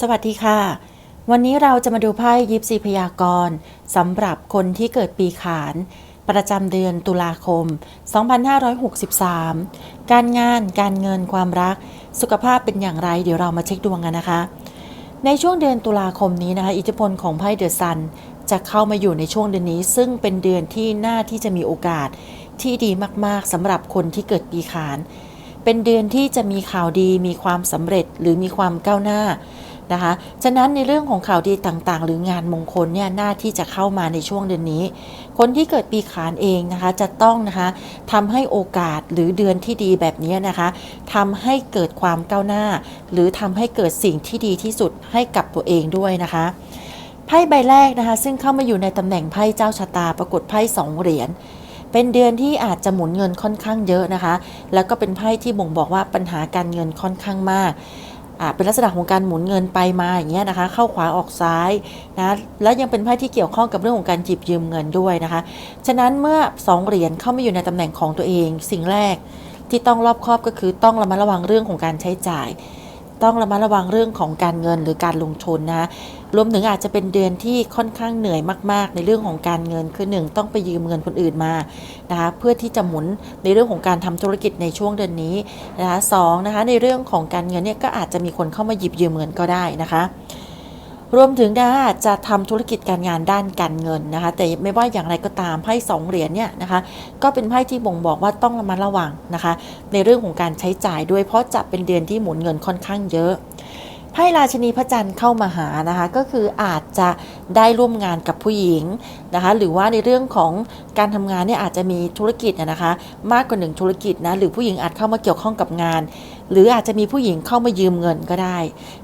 สวัสดีค่ะ วันนี้เราจะมาดูไพ่ยิปซีพยากรณ์สำหรับคนที่เกิดปีขาน ประจำเดือนตุลาคม 2563 การงานการเงินความรัก สุขภาพเป็นอย่างไร เดี๋ยวเรามาเช็คดวงกันนะคะ ในช่วงเดือนตุลาคมนี้นะคะ อิทธิพลของไพ่เดอะซันจะเข้ามาอยู่ในช่วงเดือนนี้ ซึ่งเป็นเดือนที่น่าที่จะมีโอกาสที่ดีมากๆสำหรับคนที่เกิดปีขาน เป็นเดือนที่จะมีข่าวดีมีความสำเร็จหรือมีความก้าวหน้า นะคะ ฉะนั้นในเรื่องของข่าวดีต่างๆ หรืองานมงคลเนี่ยน่าที่จะเข้ามาในช่วงเดือนนี้ คนที่เกิดปีขานเองนะคะจะต้องนะคะทำให้โอกาสหรือเดือนที่ดีแบบนี้นะคะทำให้เกิดความก้าวหน้า หรือทำให้เกิดสิ่งที่ดีที่สุดให้กับตัวเองด้วยนะคะไพ่ใบแรกนะคะซึ่งเข้ามาอยู่ในตำแหน่งไพ่เจ้าชะตาปรากฏไพ่สองเหรียญเป็นเดือนที่อาจจะหมุนเงินค่อนข้างเยอะนะคะ แล้วก็เป็นไพ่ที่บ่งบอกว่าปัญหาการเงินค่อนข้างมาก เป็นลักษณะของการหมุนเงินไปมาอย่างเงี้ยนะคะ เข้าขวาออกซ้ายนะแล้วยังเป็นไพ่ที่เกี่ยวข้องกับเรื่องของการจีบยืมเงินด้วยนะคะ ฉะนั้นเมื่อสองเหรียญเข้ามาอยู่ในตำแหน่งของตัวเอง สิ่งแรกที่ต้องรอบคอบก็คือต้องระมัดระวังเรื่องของการใช้จ่าย ต้องระมัดระวังเรื่องของการเงินหรือการลงทุนนะ รวมถึงอาจจะเป็นเดือนที่ค่อนข้างเหนื่อยมาก ๆ ในเรื่องของการเงินคือหนึ่งต้องไปยืมเงินคนอื่นมานะคะเพื่อที่จะหมุนในเรื่องของการทำธุรกิจในช่วงเดือนนี้นะคะสองนะคะในเรื่องของการเงินเนี่ยก็อาจจะมีคนเข้ามาหยิบยืมเงินก็ได้นะคะรวมถึงนะจะทำธุรกิจการงานด้านการเงินนะคะ แต่ไม่ว่าอย่างไรก็ตามไพ่สองเหรียญเนี่ยนะคะ ก็เป็นไพ่ที่บ่งบอกว่าต้องระมัดระวังนะคะ ในเรื่องของการใช้จ่ายด้วยเพราะจะเป็นเดือนที่หมุนเงินค่อนข้างเยอะ ไพ่ราชนีพระจันทร์เข้ามาหานะคะก็คืออาจจะได้ร่วมงานกับผู้หญิงนะคะหรือว่าในเรื่องของการทำงานเนี่ยอาจจะมีธุรกิจนะคะ มากกว่าหนึ่งธุรกิจนะหรือผู้หญิงอาจเข้ามาเกี่ยวข้องกับงาน หรืออาจจะมีผู้หญิงเข้ามายืมเงินก็ได้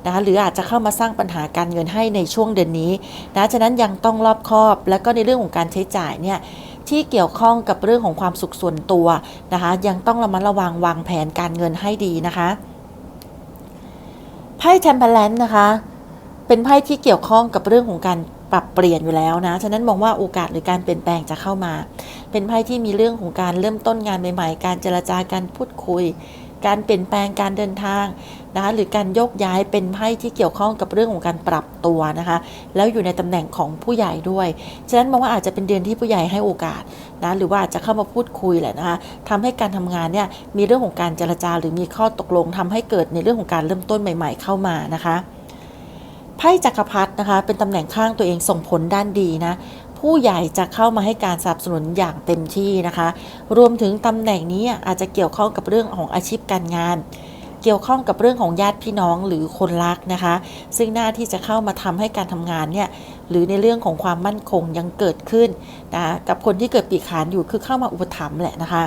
นะคะหรืออาจจะเข้ามาสร้างปัญหาการเงินให้ในช่วงเดือนนี้นะฉะนั้นยังต้องรอบคอบ แล้วก็ในเรื่องของการใช้จ่ายเนี่ยที่เกี่ยวข้องกับเรื่องของความสุขส่วนตัวนะคะ ยังต้องระมัดระวังวางแผนการเงินให้ดีนะคะ ไพ่แทมเพลนนะคะ เป็นไพ่ที่เกี่ยวข้องกับเรื่องของการปรับเปลี่ยนอยู่แล้วนะ ฉะนั้นมองว่าโอกาสหรือการเปลี่ยนแปลงจะเข้ามา เป็นไพ่ที่มีเรื่องของการเริ่มต้นงานใหม่ ๆ การเจรจาการพูดคุย การเปลี่ยนแปลงการเดินทางนะคะหรือการโยกย้ายเป็นไพ่ที่เกี่ยวข้องกับเรื่องของการปรับตัวนะคะ แล้วอยู่ในตำแหน่งของผู้ใหญ่ด้วย ฉะนั้นมองว่าอาจจะเป็นเดือนที่ผู้ใหญ่ให้โอกาสนะหรือว่าอาจจะเข้ามาพูดคุยแหละนะคะทำให้การทำงานเนี่ยมีเรื่องของการเจรจา หรือมีข้อตกลงทำให้เกิดในเรื่องของการเริ่มต้นใหม่ ๆ เข้ามานะคะไพ่จักรพรรดินะคะเป็นตำแหน่งข้างตัวเองส่งผลด้านดีนะ ผู้ใหญ่จะเข้ามาให้การสนับสนุนอย่างเต็มที่นะคะ รวมถึงตำแหน่งนี้อาจจะเกี่ยวข้องกับเรื่องของอาชีพการงาน เกี่ยวข้องกับเรื่องของญาติพี่น้องหรือคนรักนะคะ ซึ่งหน้าที่จะเข้ามาทำให้การทำงานเนี่ยหรือในเรื่องของความมั่นคงยังเกิดขึ้นนะกับคนที่เกิดปีขานอยู่คือเข้ามาอุปถัมภ์แหละนะคะ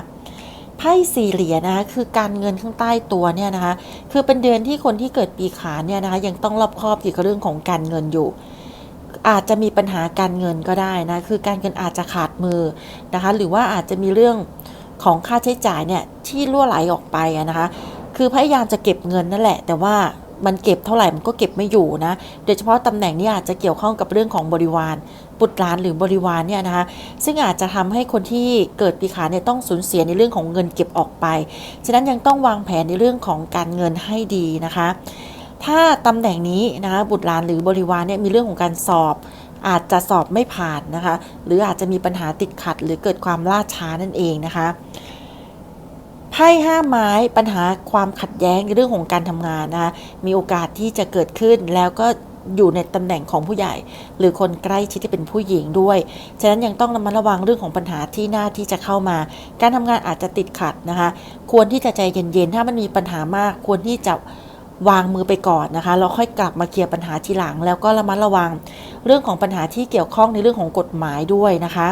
ไพ่สี่เหรียญนะคะคือการเงินข้างใต้ตัวเนี่ยนะคะ คือเป็นเดือนที่คนที่เกิดปีขานเนี่ยนะคะยังต้องรอบคอบเกี่ยวกับเรื่องของการเงินอยู่ อาจจะมีปัญหาการเงินก็ได้นะ คือการเงินอาจจะขาดมือนะคะ หรือว่าอาจจะมีเรื่องของค่าใช้จ่ายเนี่ยที่ล่วไหลออกไปนะคะ คือพยายามจะเก็บเงินนั่นแหละ แต่ว่ามันเก็บเท่าไหร่มันก็เก็บไม่อยู่นะ โดยเฉพาะตำแหน่งนี้อาจจะเกี่ยวข้องกับเรื่องของบริวารบุตรหลานหรือบริวารเนี่ยนะคะ ซึ่งอาจจะทำให้คนที่เกิดปีขาเนี่ยต้องสูญเสียในเรื่องของเงินเก็บออกไป ฉะนั้นยังต้องวางแผนในเรื่องของการเงินให้ดีนะคะ ถ้าตำแหน่งนี้นะคะบุตรหลานหรือบริวารเนี่ยมีเรื่องของการสอบอาจจะสอบไม่ผ่านนะคะ หรืออาจจะมีปัญหาติดขัด หรือเกิดความล่าช้านั่นเองนะคะไพ่ห้าไม้ปัญหาความขัดแย้งในเรื่องของการทำงานนะคะมีโอกาสที่จะเกิดขึ้นแล้วก็อยู่ในตำแหน่งของผู้ใหญ่ หรือคนใกล้ชิดที่เป็นผู้หญิงด้วย ฉะนั้นยังต้องระมัดระวังเรื่องของปัญหาที่หน้าที่จะเข้ามา การทำงานอาจจะติดขัดนะคะ ควรที่จะใจเย็นๆ ถ้ามันมีปัญหามาก ควรที่จะ วางมือไปก่อนนะคะแล้วค่อยกลับมาเคลียร์ปัญหาทีหลัง แล้วก็ระมัดระวังเรื่องของปัญหาที่เกี่ยวข้องในเรื่องของกฎหมายด้วยนะคะ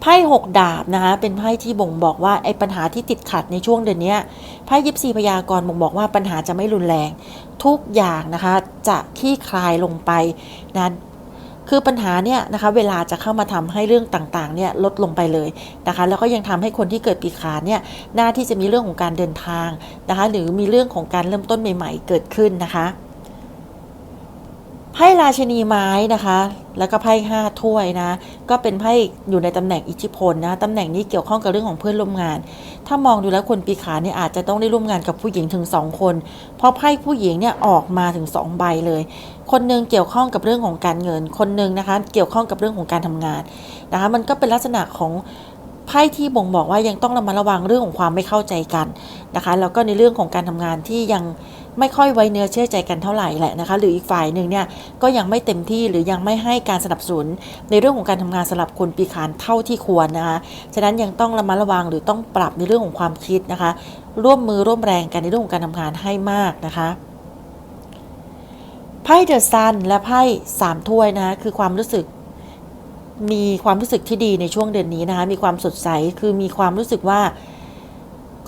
ไพ่หกดาบนะคะเป็นไพ่ที่บ่งบอกว่าไอ้ปัญหาที่ติดขัดในช่วงเดือนนี้ไพ่ยิปซีพยากรบ่งบอกว่าปัญหาจะไม่รุนแรง ทุกอย่างนะคะจะคลี่คลายลงไปนะ คือปัญหาเนี่ยนะคะเวลาจะเข้ามาทำให้เรื่องต่างๆเนี่ยลดลงไปเลยนะคะแล้วก็ยังทำให้คนที่เกิดปีขานเนี่ยหน้าที่จะมีเรื่องของการเดินทางนะคะหรือมีเรื่องของการเริ่มต้นใหม่ ๆ เกิดขึ้นนะคะไพ่ราชนีไม้นะคะ แล้วก็ไพ่ห้าถ้วยนะ ก็เป็นไพ่อยู่ในตำแหน่งอิทธิพลนะตำแหน่งนี้เกี่ยวข้องกับเรื่องของเพื่อนร่วมงาน ถ้ามองดูแล้วคนปีขาเนี่ยอาจจะต้องได้ร่วมงานกับผู้หญิงถึงสองคน เพราะไพ่ผู้หญิงเนี่ยออกมาถึงสองใบเลย คนหนึ่งเกี่ยวข้องกับเรื่องของการเงิน คนหนึ่งนะคะเกี่ยวข้องกับเรื่องของการทำงานนะคะมันก็เป็นลักษณะของไพ่ที่บ่งบอกว่ายังต้องระมัดระวังเรื่องของความไม่เข้าใจกันนะคะแล้วก็ในเรื่องของการทำงานที่ยังไม่ค่อยไว้เนื้อเชื่อใจกันเท่าไหร่แหละนะคะหรืออีกฝ่ายหนึ่งเนี่ยก็ยังไม่เต็มที่หรือยังไม่ให้การสนับสนุน ในเรื่องของการทำงานสำหรับคนปีขานเท่าที่ควรนะคะฉะนั้นยังต้องระมัดระวังหรือต้องปรับในเรื่องของความคิดนะคะ ร่วมมือร่วมแรงกันในเรื่องของการทำงานให้มากนะคะ ไพ่เดอะซันและไพ่สามถ้วยนะคือความรู้สึก มีความรู้สึกที่ดีในช่วงเดือนนี้นะคะมีความสดใสคือมีความรู้สึกว่า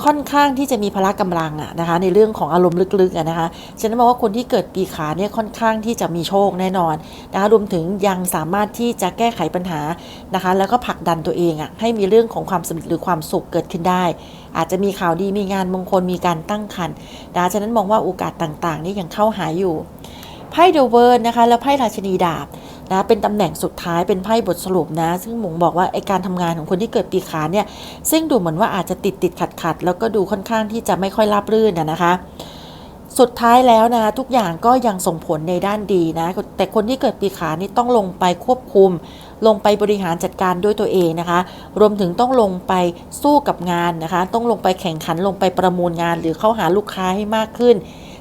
ค่อนข้างที่จะมีพละกำลังอะนะคะในเรื่องของอารมณ์ลึกๆอะนะคะฉะนั้นมองว่าคนที่เกิดปีขาเนี่ยค่อนข้างที่จะมีโชคแน่นอนนะคะรวมถึงยังสามารถที่จะแก้ไขปัญหานะคะแล้วก็ผลักดันตัวเองอะให้มีเรื่องของความสำเร็จหรือความสุขเกิดขึ้นได้ อาจจะมีข่าวดีมีงานมงคลมีการตั้งครรภ์นะคะฉะนั้นมองว่าโอกาสต่างๆนี่ยังเข้าหาอยู่ ไพ่เดอะเวิร์นะคะ แล้วไพ่ราชินีดาบนะเป็นตำแหน่งสุดท้ายเป็นไพ่บทสรุปนะ ซึ่งหมงบอกว่าไอการทำงานของคนที่เกิดปีขานเนี่ย ซึ่งดูเหมือนว่าอาจจะติดติดขัดขัดแล้วก็ดูค่อนข้างที่จะไม่ค่อยราบรื่นนะนะคะสุดท้ายแล้วนะทุกอย่างก็ยังส่งผลในด้านดีนะแต่คนที่เกิดปีขานี่ต้องลงไปควบคุม ลงไปบริหารจัดการด้วยตัวเองนะคะ รวมถึงต้องลงไปสู้กับงานนะคะ ต้องลงไปแข่งขันลงไปประมูลงาน หรือเข้าหาลูกค้าให้มากขึ้น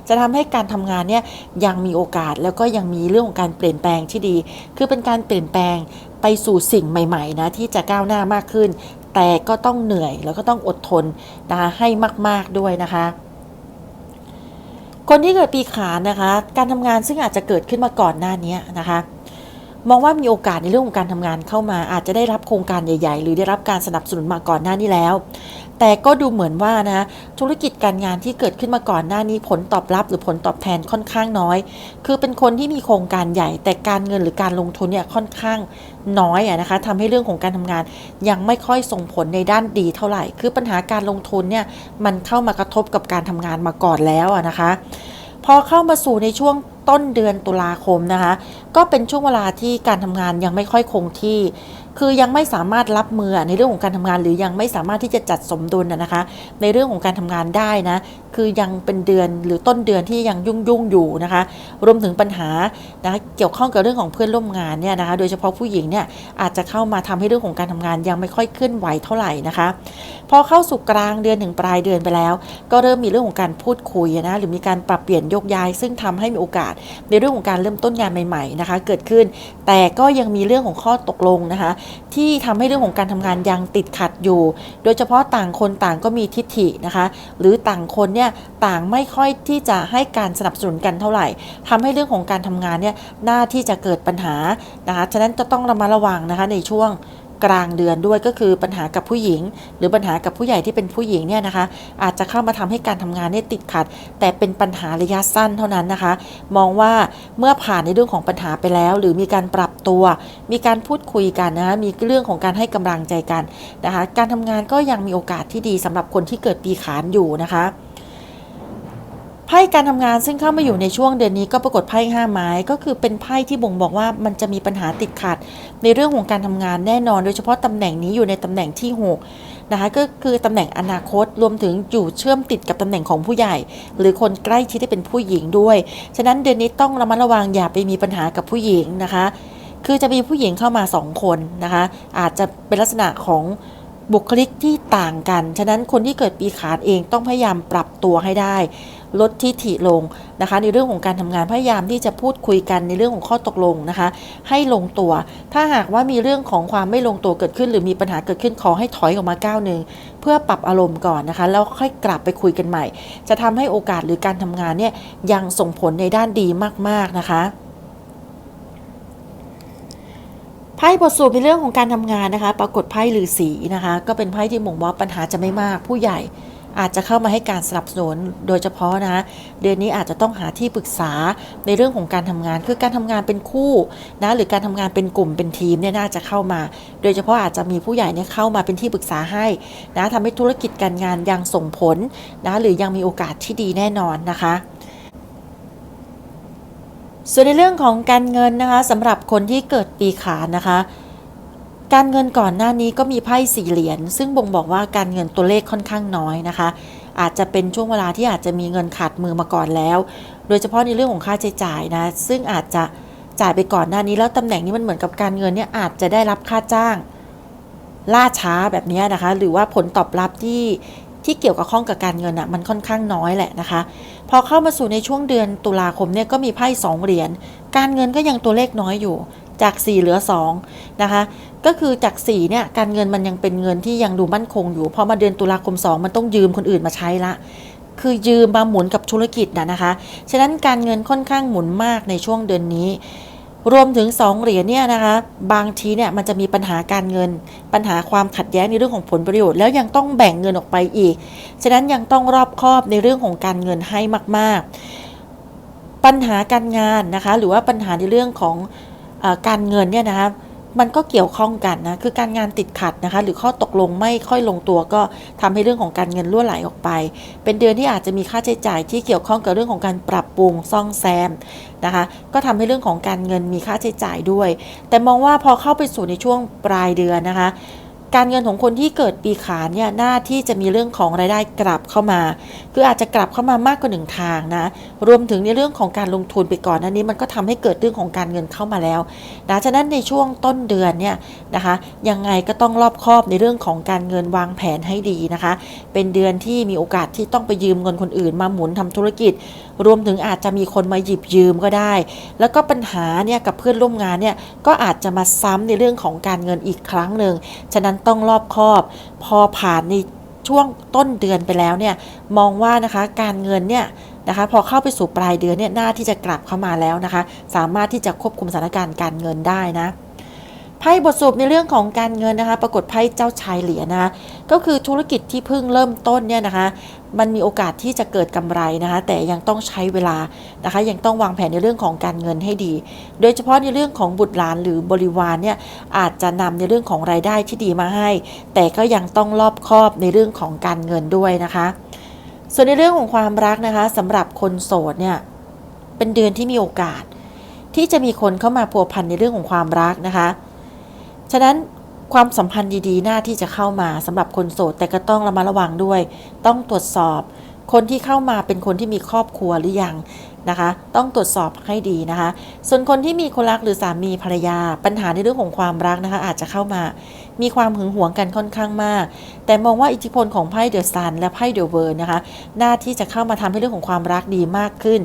จะทำให้การทำงานเนี่ยยังมีโอกาสแล้วก็ยังมีเรื่องของการเปลี่ยนแปลงที่ดี คือเป็นการเปลี่ยนแปลงไปสู่สิ่งใหม่ๆนะที่จะก้าวหน้ามากขึ้น แต่ก็ต้องเหนื่อยแล้วก็ต้องอดทนนะให้มาก ๆด้วยนะคะคนที่เกิดปีขานนะคะ การทำงานซึ่งอาจจะเกิดขึ้นมาก่อนหน้านี้นะคะ มองว่ามีโอกาสในเรื่องของการทำงานเข้ามา อาจจะได้รับโครงการใหญ่ ๆ หรือได้รับการสนับสนุนมาก่อนหน้านี้แล้ว แต่ก็ดูเหมือนว่านะธุรกิจการงานที่เกิดขึ้นมาก่อนหน้านี้ผลตอบรับหรือผลตอบแทนค่อนข้างน้อย คือเป็นคนที่มีโครงการใหญ่ แต่การเงินหรือการลงทุนเนี่ยค่อนข้างน้อยอะนะคะทำให้เรื่องของการทำงานยังไม่ค่อยส่งผลในด้านดีเท่าไหร่ คือปัญหาการลงทุนเนี่ยมันเข้ามากระทบกับการทำงานมาก่อนแล้วอะนะคะพอเข้ามาสู่ในช่วงต้นเดือนตุลาคมนะคะ ก็เป็นช่วงเวลาที่การทำงานยังไม่ค่อยคงที่ คือยังไม่สามารถรับมือในเรื่องของการทำงาน หรือยังไม่สามารถที่จะจัดสมดุลนะนะคะ ในเรื่องของการทำงานได้นะคือยังเป็นเดือนหรือต้นเดือนที่ยังยุ่งยุ่งอยู่นะคะ รวมถึงปัญหานะคะเกี่ยวข้องกับเรื่องของเพื่อนร่วมงานเนี่ยนะคะ โดยเฉพาะผู้หญิงเนี่ยอาจจะเข้ามาทำให้เรื่องของการทำงานยังไม่ค่อยเคลื่อนไหวเท่าไหร่นะคะ พอเข้าสู่กลางเดือนถึงปลายเดือนไปแล้ว ก็เริ่มมีเรื่องของการพูดคุยนะหรือมีการปรับเปลี่ยนโยกย้าย ซึ่งทำให้มีโอกาสในเรื่องของการเริ่มต้นงานใหม่ๆนะคะ เกิดขึ้น แต่ก็ยังมีเรื่องของข้อตกลงนะคะที่ทำให้เรื่องของการทำงานยังติดขัดอยู่ โดยเฉพาะต่างคนต่างก็มีทิฐินะคะ หรือต่างคนเนี่ยต่างไม่ค่อยที่จะให้การสนับสนุนกันเท่าไหร่ทำให้เรื่องของการทำงานเนี่ยน่าที่จะเกิดปัญหานะคะฉะนั้นจะต้องระมัดระวังนะคะในช่วง กลางเดือนด้วยก็คือปัญหากับผู้หญิง หรือปัญหากับผู้ใหญ่ที่เป็นผู้หญิงเนี่ยนะคะ อาจจะเข้ามาทำให้การทำงานเนี่ยติดขัด แต่เป็นปัญหาระยะสั้นเท่านั้นนะคะ มองว่าเมื่อผ่านในเรื่องของปัญหาไปแล้ว หรือมีการปรับตัว มีการพูดคุยกันนะะมีเรื่องของการให้กำลังใจกันนะคะ การทำงานก็ยังมีโอกาสที่ดีสำหรับคนที่เกิดปีขานอยู่นะคะ ไพ่การทำงานซึ่งเข้ามาอยู่ในช่วงเดือนนี้ก็ปรากฏไพ่ห้าไม้ก็คือเป็นไพ่ที่บ่งบอกว่ามันจะมีปัญหาติดขัด ในเรื่องของการทำงานแน่นอน โดยเฉพาะตำแหน่งนี้อยู่ในตำแหน่งที่6นะคะก็คือตำแหน่งอนาคตรวมถึงอยู่เชื่อมติดกับตำแหน่งของผู้ใหญ่ หรือคนใกล้ชิดที่เป็นผู้หญิงด้วย ฉะนั้นเดือนนี้ต้องระมัดระวังอย่าไปมีปัญหากับผู้หญิงนะคะ คือจะมีผู้หญิงเข้ามาสองคนนะคะ อาจจะเป็นลักษณะของบุคลิกที่ต่างกัน ฉะนั้นคนที่เกิดปีขานเองต้องพยายามปรับตัวให้ได้ ลดทิฐิลงนะคะ ในเรื่องของการทำงานพยายามที่จะพูดคุยกันในเรื่องของข้อตกลงนะคะ ให้ลงตัว ถ้าหากว่ามีเรื่องของความไม่ลงตัวเกิดขึ้น หรือมีปัญหาเกิดขึ้นขอให้ถอยออกมาก้าวหนึ่งเพื่อปรับอารมณ์ก่อนนะคะ แล้วค่อยกลับไปคุยกันใหม่ จะทำให้โอกาสหรือการทำงานเนี่ยยังส่งผลในด้านดีมาก ๆนะคะไพ่บทสรุปในเรื่องของการทำงานนะคะ ปรากฏไพ่ฤาษีนะคะ ก็เป็นไพ่ที่บ่งบอกปัญหาจะไม่มากผู้ใหญ่ อาจจะเข้ามาให้การสนับสนุนโดยเฉพาะนะเดือนนี้อาจจะต้องหาที่ปรึกษาในเรื่องของการทำงาน คือการทำงานเป็นคู่นะหรือการทำงานเป็นกลุ่มเป็นทีมเนี่ยน่าจะเข้ามา โดยเฉพาะอาจจะมีผู้ใหญ่เนี่ยเข้ามาเป็นที่ปรึกษาให้นะทำให้ธุรกิจการงานยังส่งผลนะหรือยังมีโอกาสที่ดีแน่นอนนะคะส่วนในเรื่องของการเงินนะคะสำหรับคนที่เกิดปีขานนะคะ การเงินก่อนหน้านี้ก็มีไพ่สี่เหรียญซึ่งบ่งบอกว่าการเงินตัวเลขค่อนข้างน้อยนะคะ อาจจะเป็นช่วงเวลาที่อาจจะมีเงินขาดมือมาก่อนแล้ว โดยเฉพาะในเรื่องของค่าใช้จ่ายนะ ซึ่งอาจจะจ่ายไปก่อนหน้านี้แล้วตำแหน่งนี้มันเหมือนกับการเงินเนี่ยอาจจะได้รับค่าจ้าง ล่าช้าแบบนี้นะคะ หรือว่าผลตอบรับที่ที่เกี่ยวกับข้องกับการเงินอะ่ะมันค่อนข้างน้อยแหละนะคะ พอเข้ามาสู่ในช่วงเดือนตุลาคมเนี่ยก็มีไพ่สองเหรียญการเงินก็ยังตัวเลขน้อยอยู่ จาก 4 เหลือ 2 นะคะ ก็คือจาก 4 เนี่ย การเงินมันยังเป็นเงินที่ยังดูมั่นคงอยู่ พอมาเดือนตุลาคม 2 มันต้องยืมคนอื่นมาใช้ละ คือยืมมาหมุนกับธุรกิจนะนะคะ ฉะนั้นการเงินค่อนข้างหมุนมากในช่วงเดือนนี้ รวมถึง 2 เหรียญเนี่ยนะคะ บางทีเนี่ยมันจะมีปัญหาการเงิน ปัญหาความขัดแย้งในเรื่องของผลประโยชน์ แล้วยังต้องแบ่งเงินออกไปอีก ฉะนั้นยังต้องรอบคอบในเรื่องของการเงินให้มาก ๆ ปัญหาการงานนะคะ หรือว่าปัญหาในเรื่องของ การเงินเนี่ยนะคะมันก็เกี่ยวข้องกันนะ คือการงานติดขัดนะคะ หรือข้อตกลงไม่ค่อยลงตัวก็ทำให้เรื่องของการเงินล่วไหลออกไป เป็นเดือนที่อาจจะมีค่าใช้จ่ายที่เกี่ยวข้องกับเรื่องของการปรับปรุงซ่องแซมนะคะ ก็ทำให้เรื่องของการเงินมีค่าใช้จ่ายด้วย แต่มองว่าพอเข้าไปสู่ในช่วงปลายเดือนนะคะ การเงินของคนที่เกิดปีขานเนี่ยหน้าที่จะมีเรื่องของรายได้กลับเข้ามา คืออาจจะกลับเข้ามามากกว่าหนึ่งทางนะรวมถึงในเรื่องของการลงทุนไปก่อนหนั้นนี้มันก็ทำให้เกิดเรื่องของการเงินเข้ามาแล้วนะฉะนั้นในช่วงต้นเดือนเนี่ยนะคะยังไงก็ต้องรอบคอบในเรื่องของการเงินวางแผนให้ดีนะคะ เป็นเดือนที่มีโอกาสที่ต้องไปยืมเงินคนอื่นมาหมุนทำธุรกิจ รวมถึงอาจจะมีคนมาหยิบยืมก็ได้ แล้วก็ปัญหาเนี่ยกับเพื่อนร่วมงานเนี่ยก็อาจจะมาซ้ำในเรื่องของการเงินอีกครั้งหนึ่งฉะนั้นต้องรอบคอบ พอผ่านในช่วงต้นเดือนไปแล้วเนี่ยมองว่านะคะการเงินเนี่ยนะคะพอเข้าไปสู่ปลายเดือนเนี่ยน่าที่จะกลับเข้ามาแล้วนะคะ สามารถที่จะควบคุมสถานการณ์การเงินได้นะ ไพ่บทสรุปในเรื่องของการเงินนะคะ ปรากฏไพ่เจ้าชายเหรียญนะคะก็คือธุรกิจที่เพิ่งเริ่มต้นเนี่ยนะคะ มันมีโอกาสที่จะเกิดกำไรนะคะ แต่ยังต้องใช้เวลานะคะ ยังต้องวางแผนในเรื่องของการเงินให้ดี โดยเฉพาะในเรื่องของบุตรหลานหรือบริวารเนี่ยอาจจะนำในเรื่องของรายได้ที่ดีมาให้ แต่ก็ยังต้องรอบคอบในเรื่องของการเงินด้วยนะคะ ส่วนในเรื่องของความรักนะคะสำหรับคนโสดเนี่ยเป็นเดือนที่มีโอกาส ที่จะมีคนเข้ามาพัวพันในเรื่องของความรักนะคะ ฉะนั้นความสัมพันธ์ดีๆ หน้าที่จะเข้ามาสำหรับคนโสด แต่ก็ต้องระมัดระวังด้วย ต้องตรวจสอบ คนที่เข้ามาเป็นคนที่มีครอบครัวหรือยังนะคะ ต้องตรวจสอบให้ดีนะคะ ส่วนคนที่มีคนรักหรือสามีภรรยา ปัญหาในเรื่องของความรักนะคะ อาจจะเข้ามา มีความหึงหวงกันค่อนข้างมาก แต่มองว่าอิทธิพลของไพ่เดอะซันและไพ่เดอะเวิร์นะคะ หน้าที่จะเข้ามาทำให้เรื่องของความรักดีมากขึ้น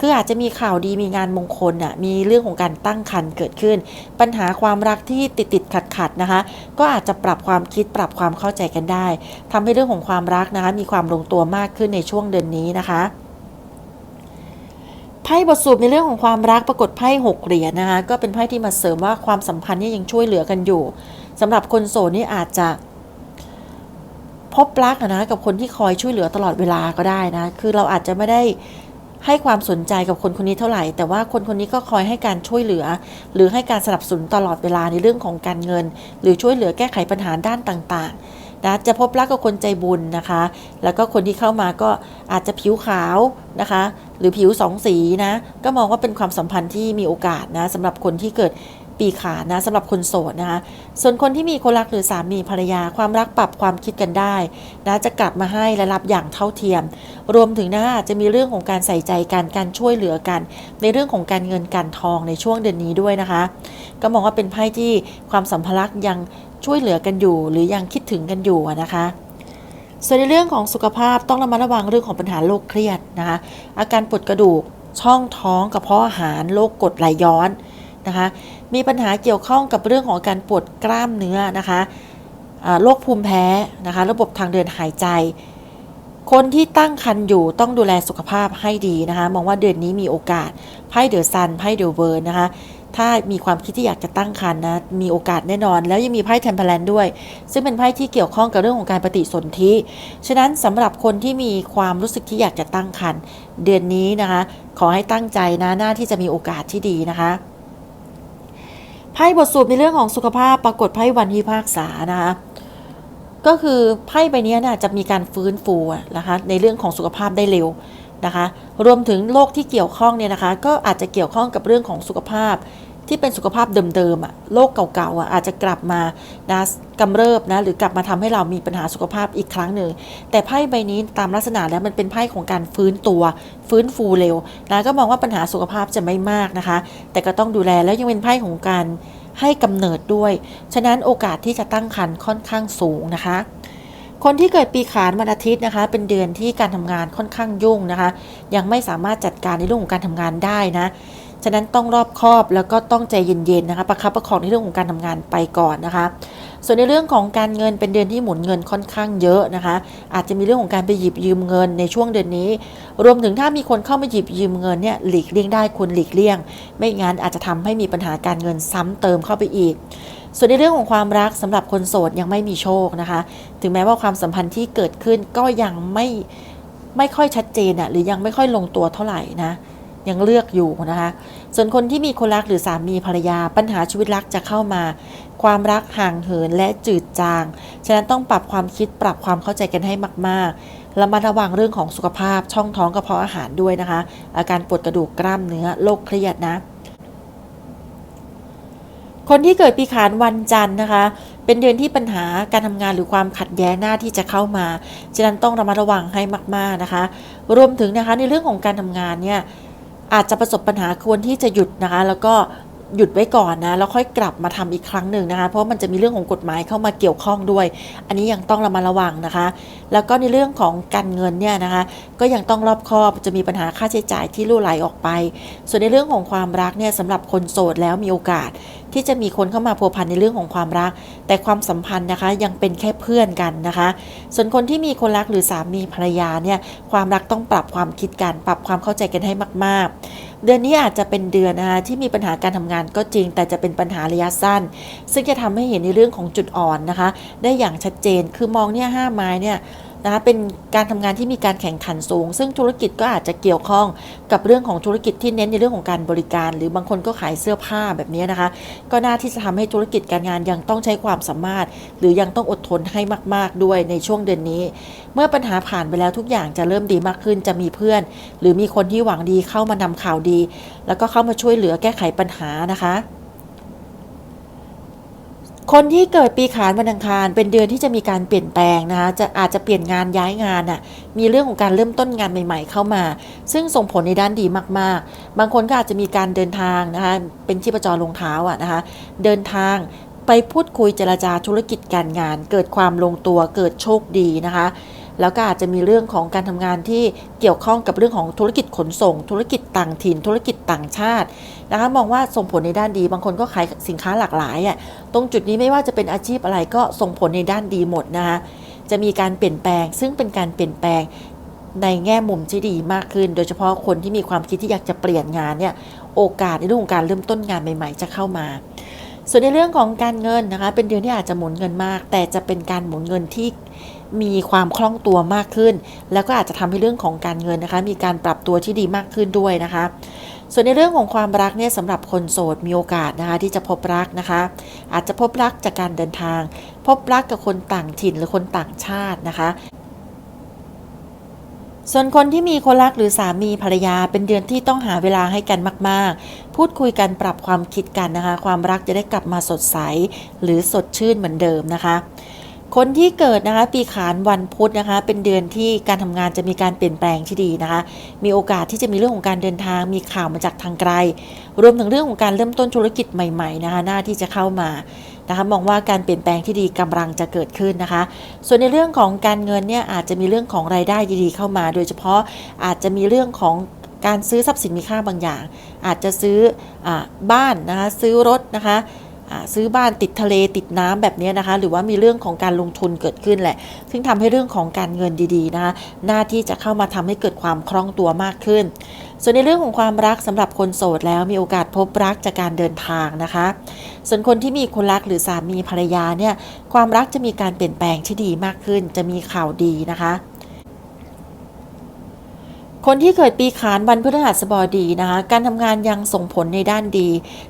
คืออาจจะมีข่าวดีมีงานมงคลอะมีเรื่องของการตั้งครรภ์เกิดขึ้น ปัญหาความรักที่ติดติดขัดขัดนะคะ ก็อาจจะปรับความคิดปรับความเข้าใจกันได้ทำให้เรื่องของความรักนะคะมีความลงตัวมากขึ้นในช่วงเดือนนี้นะคะไพ่บทสรุปในเรื่องของความรักปรากฏไพ่หกเหรียญนะคะก็เป็นไพ่ที่มาเสริมว่าความสัมพันธ์นี่ยังช่วยเหลือกันอยู่สำหรับคนโสดนี่อาจจะพบรักนะกับคนที่คอยช่วยเหลือตลอดเวลาก็ได้นะ คือเราอาจจะไม่ได้ ให้ความสนใจกับคนคนนี้เท่าไหร่ แต่ว่าคนคนนี้ก็คอยให้การช่วยเหลือ หรือให้การสนับสนุนตลอดเวลาในเรื่องของการเงิน หรือช่วยเหลือแก้ไขปัญหาด้านต่างๆนะจะพบรักกับคนใจบุญนะคะ แล้วก็คนที่เข้ามาก็อาจจะผิวขาวนะคะ หรือผิวสองสีนะก็มองว่าเป็นความสัมพันธ์ที่มีโอกาสนะสำหรับคนที่เกิด ปีขานนะสำหรับคนโสดนะคะส่วนคนที่มีคนรักหรือสามีภรรยาความรักปรับความคิดกันได้นะจะกลับมาให้และรับอย่างเท่าเทียม รวมถึงนะอาจะมีเรื่องของการใส่ใจกันการช่วยเหลือกัน ในเรื่องของการเงินการทองในช่วงเดือนนี้ด้วยนะคะ ก็มองว่าเป็นไพ่ที่ความสัมพันธ์ยังช่วยเหลือกันอยู่ หรือยังคิดถึงกันอยู่นะคะส่วนในเรื่องของสุขภาพต้องระมัดระวังเรื่องของปัญหาโรคเครียดนะคะอาการปวดกระดูกช่องท้องกระเพาะอาหารโรคกรดไหลย้อน นะคะ มีปัญหาเกี่ยวข้องกับเรื่องของการปวดกล้ามเนื้อนะคะโรคภูมิแพ้นะคะ ระบบทางเดินหายใจ คนที่ตั้งครรภ์อยู่ต้องดูแลสุขภาพให้ดีนะคะ มองว่าเดือนนี้มีโอกาสไพ่เดอะซันไพ่เดอะเวิร์นะคะถ้ามีความคิดที่อยากจะตั้งครรภ์นะ มีโอกาสแน่นอน แล้วยังมีไพ่เทมเพลนด้วย ซึ่งเป็นไพ่ที่เกี่ยวข้องกับเรื่องของการปฏิสนธิ ฉะนั้นสำหรับคนที่มีความรู้สึกที่อยากจะตั้งครรภ์เดือนนี้นะคะ ขอให้ตั้งใจนะ หน้าที่จะมีโอกาสที่ดีนะคะ ไพ่บทสูตรในเรื่องของสุขภาพปรากฏไพ่วันที่พากษานะคะก็คือไพ่ใบนี้นี่ยจะมีการฟื้นฟูนะคะในเรื่องของสุขภาพได้เร็วนะคะ รวมถึงโรคที่เกี่ยวข้องเนี่ยนะคะ ก็อาจจะเกี่ยวข้องกับเรื่องของสุขภาพ ที่เป็นสุขภาพเดิมๆอะโรคเก่าๆอะอาจจะกลับมานะกำเริบนะหรือกลับมาทำให้เรามีปัญหาสุขภาพอีกครั้งหนึ่งแต่ไพ่ใบนี้ตามลักษณะแล้วมันเป็นไพ่ของการฟื้นตัว ฟื้นฟูเร็วนะก็มองว่าปัญหาสุขภาพจะไม่มากนะคะ แต่ก็ต้องดูแลแล้วยังเป็นไพ่ของการให้กำเนิดด้วย ฉะนั้นโอกาสที่จะตั้งครรภ์ค่อนข้างสูงนะคะ คนที่เกิดปีขานวันอาทิตย์นะคะ เป็นเดือนที่การทำงานค่อนข้างยุ่งนะคะ ยังไม่สามารถจัดการในเรื่องของการทำงานได้นะฉะนั้นต้องรอบคอบแล้วก็ต้องใจเย็นๆนะคะ ประคับประคองในเรื่องของการทำงานไปก่อนนะคะ ส่วนในเรื่องของการเงินเป็นเดือนที่หมุนเงินค่อนข้างเยอะนะคะ อาจจะมีเรื่องของการไปหยิบยืมเงินในช่วงเดือนนี้ รวมถึงถ้ามีคนเข้ามาหยิบยืมเงินเนี่ยหลีกเลี่ยงได้ควรหลีกเลี่ยง ไม่งั้นอาจจะทำให้มีปัญหาการเงินซ้ำเติมเข้าไปอีก ส่วนในเรื่องของความรักสำหรับคนโสดยังไม่มีโชคนะคะ ถึงแม้ว่าความสัมพันธ์ที่เกิดขึ้นก็ยังไม่ไม่ค่อยชัดเจนอะหรือยังไม่ค่อยลงตัวเท่าไหร่นะยังเลือกอยู่นะคะ ส่วนคนที่มีคนรักหรือสามีภรรยาปัญหาชีวิตรักจะเข้ามา ความรักห่างเหินและจืดจาง ฉะนั้นต้องปรับความคิดปรับความเข้าใจกันให้มากๆระมัดระวังเรื่องของสุขภาพช่องท้องกระเพาะอาหารด้วยนะคะ อาการปวดกระดูกกล้ามเนื้อโรคเครียดนะ คนที่เกิดปีขานวันจันทร์นะคะ เป็นเดือนที่ปัญหาการทำงานหรือความขัดแย้งหน้าที่จะเข้ามา ฉะนั้นต้องระมัดระวังให้มาก ๆนะคะ รวมถึงนะคะในเรื่องของการทำงานเนี่ยอาจจะประสบปัญหาควรที่จะหยุดนะคะ แล้วก็หยุดไว้ก่อนนะแล้วค่อยกลับมาทำอีกครั้งหนึ่งนะคะ เพราะมันจะมีเรื่องของกฎหมายเข้ามาเกี่ยวข้องด้วย อันนี้ยังต้องระมัดระวังนะคะ แล้วก็ในเรื่องของการเงินเนี่ยนะคะ ก็ยังต้องรอบคอบจะมีปัญหาค่าใช้จ่ายที่รั่ไหลออกไป ส่วนในเรื่องของความรักเนี่ยสำหรับคนโสดแล้วมีโอกาส ที่จะมีคนเข้ามาพัวพันในเรื่องของความรัก แต่ความสัมพันธ์นะคะยังเป็นแค่เพื่อนกันนะคะ ส่วนคนที่มีคนรักหรือสามีภรรยาเนี่ยความรักต้องปรับความคิดกัน ปรับความเข้าใจกันให้มาก ๆ เดือนนี้อาจจะเป็นเดือนนะคะที่มีปัญหาการทำงานก็จริง แต่จะเป็นปัญหาระยะสั้น ซึ่งจะทำให้เห็นในเรื่องของจุดอ่อนนะคะ ได้อย่างชัดเจนคือมองเนี่ยห้าไม้เนี่ย นะคะเป็นการทำงานที่มีการแข่งขันสูง ซึ่งธุรกิจก็อาจจะเกี่ยวข้องกับเรื่องของธุรกิจที่เน้นในเรื่องของการบริการ หรือบางคนก็ขายเสื้อผ้าแบบนี้นะคะ ก็น่าที่จะทำให้ธุรกิจการงานยังต้องใช้ความสามารถ หรือยังต้องอดทนให้มาก ๆ ด้วยในช่วงเดือนนี้ เมื่อปัญหาผ่านไปแล้วทุกอย่างจะเริ่มดีมากขึ้นจะมีเพื่อน หรือมีคนที่หวังดีเข้ามานำข่าวดี แล้วก็เข้ามาช่วยเหลือแก้ไขปัญหานะคะ คนที่เกิดปีขานวันอังคาร เป็นเดือนที่จะมีการเปลี่ยนแปลงนะคะจะอาจจะเปลี่ยนงานย้ายงานน่ะมีเรื่องของการเริ่มต้นงานใหม่ ๆ เข้ามา ซึ่งส่งผลในด้านดีมาก ๆ บางคนก็อาจจะมีการเดินทางนะคะเป็นชีพจรลงเท้าอะนะคะเดินทางไปพูดคุยเจรจาธุรกิจการงาน เกิดความลงตัวเกิดโชคดีนะคะ แล้วก็อาจจะมีเรื่องของการทำงานที่เกี่ยวข้องกับเรื่องของธุรกิจขนส่ง ธุรกิจต่างถิ่น ธุรกิจต่างชาตินะคะมองว่าส่งผลในด้านดี บางคนก็ขายสินค้าหลากหลายอะตรงจุดนี้ไม่ว่าจะเป็นอาชีพอะไรก็ส่งผลในด้านดีหมดนะคะจะมีการเปลี่ยนแปลง ซึ่งเป็นการเปลี่ยนแปลงในแง่มุมที่ดีมากขึ้น โดยเฉพาะคนที่มีความคิดที่อยากจะเปลี่ยนงานเนี่ยโอกาสในเรื่องของการเริ่มต้นงานใหม่ ๆ จะเข้ามา ส่วนในเรื่องของการเงินนะคะ เป็นเดือนที่อาจจะหมุนเงินมาก แต่จะเป็นการหมุนเงินที่ มีความคล่องตัวมากขึ้น แล้วก็อาจจะทำให้เรื่องของการเงินนะคะ มีการปรับตัวที่ดีมากขึ้นด้วยนะคะ ส่วนในเรื่องของความรักเนี่ยสำหรับคนโสดมีโอกาสนะคะที่จะพบรักนะคะ อาจจะพบรักจากการเดินทาง พบรักกับคนต่างถิ่นหรือคนต่างชาตินะคะส่วนคนที่มีคนรักหรือสามีภรรยาเป็นเดือนที่ต้องหาเวลาให้กันมาก ๆ พูดคุยกันปรับความคิดกันนะคะ ความรักจะได้กลับมาสดใส หรือสดชื่นเหมือนเดิมนะคะ คนที่เกิดนะคะปีขานวันพุธนะคะ เป็นเดือนที่การทำงานจะมีการเปลี่ยนแปลงที่ดีนะคะ มีโอกาสที่จะมีเรื่องของการเดินทาง มีข่าวมาจากทางไกล รวมถึงเรื่องของการเริ่มต้นธุรกิจใหม่ๆนะคะหน้าที่จะเข้ามานะคะมองว่าการเปลี่ยนแปลงที่ดีกำลังจะเกิดขึ้นนะคะ ส่วนในเรื่องของการเงินเนี่ยอาจจะมีเรื่องของรายได้ดีๆเข้ามา โดยเฉพาะอาจจะมีเรื่องของการซื้อทรัพย์สินมีค่าบางอย่าง อาจจะซื้ออบ้านนะคะซื้อรถนะคะ ซื้อบ้านติดทะเลติดน้ำแบบนี้นะคะ หรือว่ามีเรื่องของการลงทุนเกิดขึ้นแหละ ซึ่งทำให้เรื่องของการเงินดีๆนะคะหน้าที่จะเข้ามาทำให้เกิดความคล่องตัวมากขึ้น ส่วนในเรื่องของความรักสำหรับคนโสดแล้วมีโอกาสพบรักจากการเดินทางนะคะ ส่วนคนที่มีคนรักหรือสามีภรรยาเนี่ยความรักจะมีการเปลี่ยนแปลงที่ดีมากขึ้น จะมีข่าวดีนะคะ คนที่เกิดปีขานวันพฤหัสบดีนะคะการทำงานยังส่งผลในด้านดี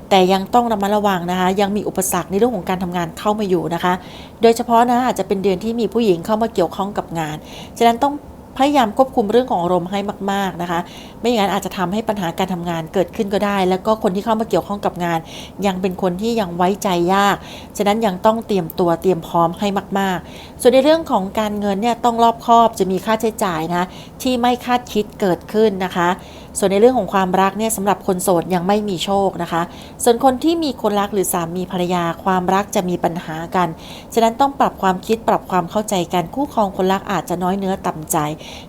แต่ยังต้องระมัดระวังนะคะยังมีอุปสรรคในเรื่องของการทำงานเข้ามาอยู่นะคะ โดยเฉพาะนะอาจจะเป็นเดือนที่มีผู้หญิงเข้ามาเกี่ยวข้องกับงาน ฉะนั้นต้อง พยายามควบคุมเรื่องของอารมณ์ให้มาก ๆนะคะ ไม่อย่างนั้นอาจจะทำให้ปัญหาการทำงานเกิดขึ้นก็ได้ แล้วก็คนที่เข้ามาเกี่ยวข้องกับงาน ยังเป็นคนที่ยังไว้ใจยาก ฉะนั้นยังต้องเตรียมตัวเตรียมพร้อมให้มาก ๆ ส่วนในเรื่องของการเงินเนี่ยต้องรอบคอบจะมีค่าใช้จ่ายนะที่ไม่คาดคิดเกิดขึ้นนะคะ ส่วนในเรื่องของความรักเนี่ยสำหรับคนโสดยังไม่มีโชคนะคะ ส่วนคนที่มีคนรักหรือสามีภรรยาความรักจะมีปัญหากัน ฉะนั้นต้องปรับความคิดปรับความเข้าใจกันคู่ครองคนรักอาจจะน้อยเนื้อต่ำใจ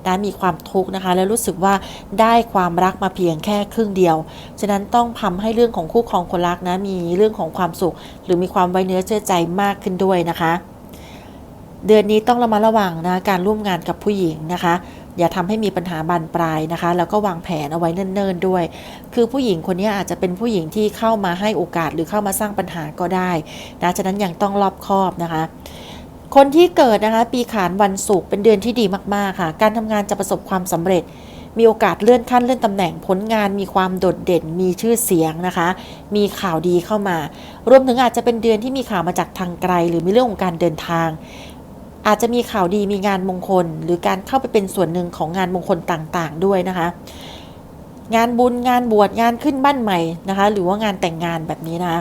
นะมีความทุกข์นะคะ แล้วรู้สึกว่าได้ความรักมาเพียงแค่ครึ่งเดียว ฉะนั้นต้องทำให้เรื่องของคู่ครองคนรักนะมีเรื่องของความสุข หรือมีความไว้เนื้อเชื่อใจมากขึ้นด้วยนะคะ เดือนนี้ต้องระมัดระวังนะการร่วมงานกับผู้หญิงนะคะ อย่าทำให้มีปัญหาบานปลายนะคะ แล้วก็วางแผนเอาไว้เนิ่นๆด้วย คือผู้หญิงคนนี้อาจจะเป็นผู้หญิงที่เข้ามาให้โอกาสหรือเข้ามาสร้างปัญหาก็ได้นะฉะนั้นยังต้องรอบคอบนะคะคนที่เกิดนะคะปีขานวันศุกร์เป็นเดือนที่ดีมากๆค่ะ การทำงานจะประสบความสำเร็จ มีโอกาสเลื่อนขั้นเลื่อนตำแหน่งผลงานมีความโดดเด่นมีชื่อเสียงนะคะ มีข่าวดีเข้ามา รวมถึงอาจจะเป็นเดือนที่มีข่าวมาจากทางไกล หรือมีเรื่องของการเดินทาง อาจจะมีข่าวดีมีงานมงคล หรือการเข้าไปเป็นส่วนหนึ่งของงานมงคลต่างๆ ด้วยนะคะ งานบุญงานบวชงานขึ้นบ้านใหม่นะคะ หรือว่างานแต่งงานแบบนี้นะคะ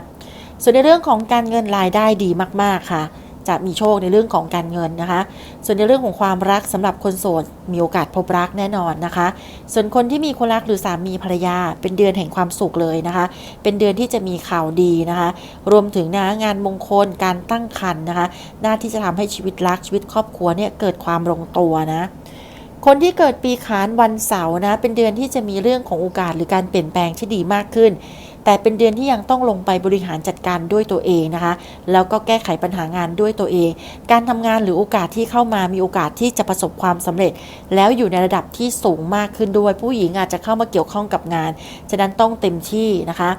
ส่วนในเรื่องของการเงินรายได้ดีมาก ๆค่ะ จะมีโชคในเรื่องของการเงินนะคะ ส่วนในเรื่องของความรักสำหรับคนโสดมีโอกาสพบรักแน่นอนนะคะ ส่วนคนที่มีคนรักหรือสามีภรรยา เป็นเดือนแห่งความสุขเลยนะคะ เป็นเดือนที่จะมีข่าวดีนะคะ รวมถึงนะงานมงคลการตั้งครรภ์นะคะ หน้าที่จะทำให้ชีวิตรักชีวิตครอบครัวเนี่ยเกิดความลงตัวนะคนที่เกิดปีขานวันเสาร์นะ เป็นเดือนที่จะมีเรื่องของโอกาสหรือการเปลี่ยนแปลงที่ดีมากขึ้น แต่เป็นเดือนที่ยังต้องลงไปบริหารจัดการด้วยตัวเองนะคะ แล้วก็แก้ไขปัญหางานด้วยตัวเอง การทำงานหรือโอกาสที่เข้ามามีโอกาสที่จะประสบความสำเร็จ แล้วอยู่ในระดับที่สูงมากขึ้นด้วย ผู้หญิงอาจจะเข้ามาเกี่ยวข้องกับงาน ฉะนั้นต้องเต็มที่นะคะ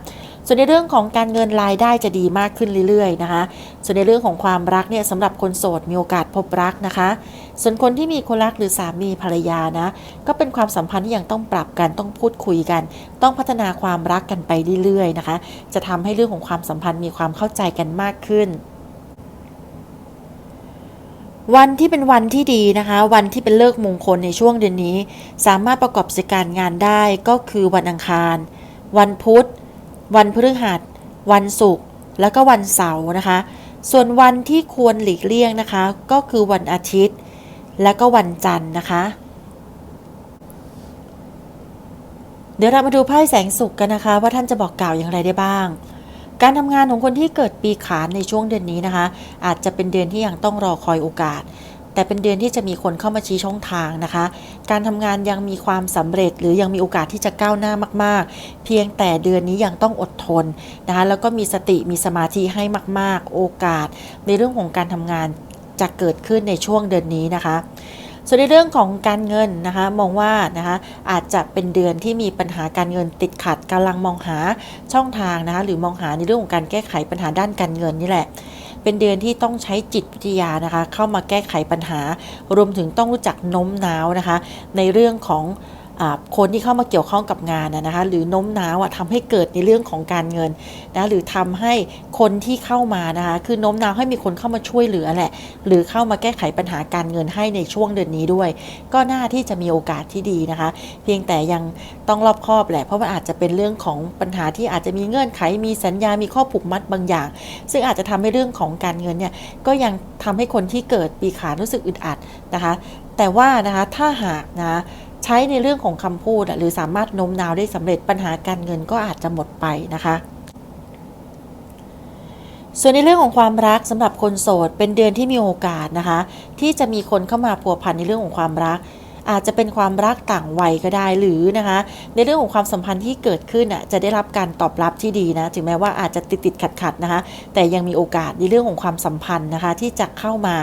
ส่วนในเรื่องของการเงินรายได้จะดีมากขึ้นเรื่อยๆนะคะ ส่วนในเรื่องของความรักเนี่ยสำหรับคนโสดมีโอกาสพบรักนะคะ ส่วนคนที่มีคนรักหรือสามีภรรยานะ ก็เป็นความสัมพันธ์ที่ยังต้องปรับกันต้องพูดคุยกัน ต้องพัฒนาความรักกันไปเรื่อยๆนะคะ จะทำให้เรื่องของความสัมพันธ์มีความเข้าใจกันมากขึ้นวันที่เป็นวันที่ดีนะคะ วันที่เป็นเลิกมงคลในช่วงเดือนนี้ สามารถประกอบกิจการงานได้ก็คือวันอังคาร วันพุธ วันพฤหัส วันศุกร์แล้วก็วันเสาร์นะคะ ส่วนวันที่ควรหลีกเลี่ยงนะคะ ก็คือวันอาทิตย์ และก็วันจันทร์นะคะ เดี๋ยวเรามาดูไพ่แสงสุขกันนะคะ ว่าท่านจะบอกกล่าวอย่างไรได้บ้างการทำงานของคนที่เกิดปีขานในช่วงเดือนนี้นะคะ อาจจะเป็นเดือนที่ยังต้องรอคอยโอกาส แต่เป็นเดือนที่จะมีคนเข้ามาชี้ช่องทางนะคะ การทำงานยังมีความสำเร็จหรือยังมีโอกาสที่จะก้าวหน้ามาก ๆ เพียงแต่เดือนนี้ยังต้องอดทนนะคะแล้วก็มีสติมีสมาธิให้มาก ๆ โอกาส ในเรื่องของการทำงานจะเกิดขึ้นในช่วงเดือนนี้นะคะส่วนในเรื่องของการเงินนะคะมองว่านะคะอาจจะเป็นเดือนที่มีปัญหาการเงินติดขัดกำลังมองหาช่องทางนะคะหรือมองหาในเรื่องของการแก้ไขปัญหาด้านการเงินนี่แหละ เป็นเดือนที่ต้องใช้จิตวิทยานะคะ เข้ามาแก้ไขปัญหา รวมถึงต้องรู้จักโน้มน้าวนะคะ ในเรื่องของ คนที่เข้ามาเกี่ยวข้องกับงานนะคะหรือโน้มน้าวทำให้เกิดในเรื่องของการเงินนะหรือทำให้คนที่เข้ามานะคะคือโน้มน้าวให้มีคนเข้ามาช่วยเหลือแหละ หรือเข้ามาแก้ไขปัญหาการเงินให้ในช่วงเดือนนี้ด้วย ก็น่าที่จะมีโอกาสที่ดีนะคะ เพียงแต่ยังต้องรอบคอบแหละเพราะมันอาจจะเป็นเรื่องของปัญหาที่อาจจะมีเงื่อนไขมีสัญญา มีข้อผูกมัดบางอย่าง ซึ่งอาจจะทำให้เรื่องของการเงินเนี่ยก็ยังทำให้คนที่เกิดปีขานรู้สึกอึดอัดนะคะ แต่ว่านะคะถ้าหากนะ ใช้ในเรื่องของคำพูดหรือสามารถโน้มน้าวได้สำเร็จปัญหาการเงินก็อาจจะหมดไปนะคะส่วนในเรื่องของความรักสำหรับคนโสด เป็นเดือนที่มีโอกาสนะคะ ที่จะมีคนเข้ามาพัวพันในเรื่องของความรัก อาจจะเป็นความรักต่างวัยก็ได้หรือนะคะ ในเรื่องของความสัมพันธ์ที่เกิดขึ้นอะจะได้รับการตอบรับที่ดีนะ ถึงแม้ว่าอาจจะติดติดขัดขัดนะคะ แต่ยังมีโอกาสในเรื่องของความสัมพันธ์นะคะ ที่จะเข้ามา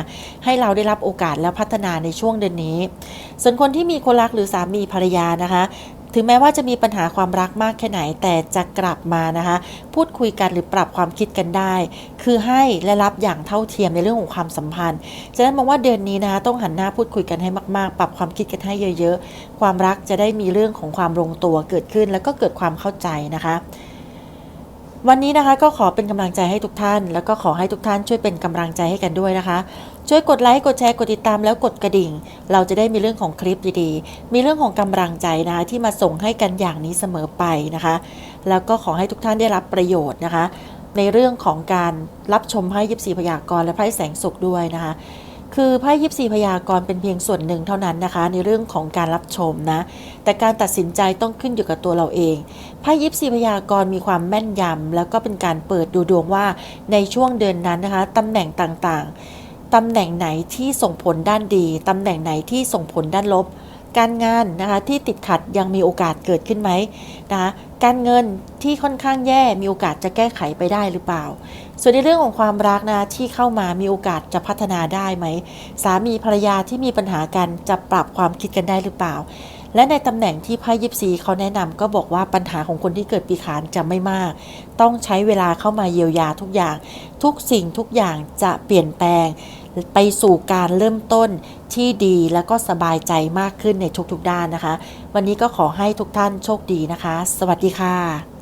ให้เราได้รับโอกาสและพัฒนาในช่วงเดือนนี้ ส่วนคนที่มีคนรักหรือสามีภรรยานะคะ ถึงแม้ว่าจะมีปัญหาความรักมากแค่ไหน แต่จะกลับมานะคะ พูดคุยกันหรือปรับความคิดกันได้ คือให้และรับอย่างเท่าเทียมในเรื่องของความสัมพันธ์ฉะนั้นมองว่าเดือนนี้นะคะต้องหันหน้าพูดคุยกันให้มากๆ ปรับความคิดกันให้เยอะ ๆ ความรักจะได้มีเรื่องของความลงตัวเกิดขึ้น แล้วก็เกิดความเข้าใจนะคะวันนี้นะคะก็ขอเป็นกำลังใจให้ทุกท่าน แล้วก็ขอให้ทุกท่านช่วยเป็นกำลังใจให้กันด้วยนะคะ ช่วยกดไลค์กดแชร์กดติดตามแล้วกดกระดิ่ง เราจะได้มีเรื่องของคลิปดีๆ มีเรื่องของกำลังใจนะคะที่มาส่งให้กันอย่างนี้เสมอไปนะคะ แล้วก็ขอให้ทุกท่านได้รับประโยชน์นะคะ ในเรื่องของการรับชมไพ่ยิปซีพยากรณ์และไพ่แสงสุขด้วยนะคะคือไพ่ยิปซีพยากรณ์เป็นเพียงส่วนหนึ่งเท่านั้นนะคะ ในเรื่องของการรับชมนะ แต่การตัดสินใจต้องขึ้นอยู่กับตัวเราเองไพ่ยิปซีพยากรณ์มีความแม่นยำแล้วก็เป็นการเปิดดูดวงว่าในช่วงเดือนนั้นนะคะตำแหน่งต่างๆ ตำแหน่งไหนที่ส่งผลด้านดี ตำแหน่งไหนที่ส่งผลด้านลบ การงานนะคะที่ติดขัดยังมีโอกาสเกิดขึ้นไหมนะคะการเงินที่ค่อนข้างแย่มีโอกาสจะแก้ไขไปได้หรือเปล่า ส่วนในเรื่องของความรักนะที่เข้ามามีโอกาสจะพัฒนาได้ไหม สามีภรรยาที่มีปัญหากันจะปรับความคิดกันได้หรือเปล่า และในตำแหน่งที่ไพ่ยิปซีเขาแนะนำก็บอกว่าปัญหาของคนที่เกิดปีขานจะไม่มาก ต้องใช้เวลาเข้ามาเยียวยาทุกอย่าง ทุกสิ่งทุกอย่างจะเปลี่ยนแปลง ไปสู่การเริ่มต้นที่ดีแล้วก็สบายใจมากขึ้นในทุกๆด้านนะคะ วันนี้ก็ขอให้ทุกท่านโชคดีนะคะ สวัสดีค่ะ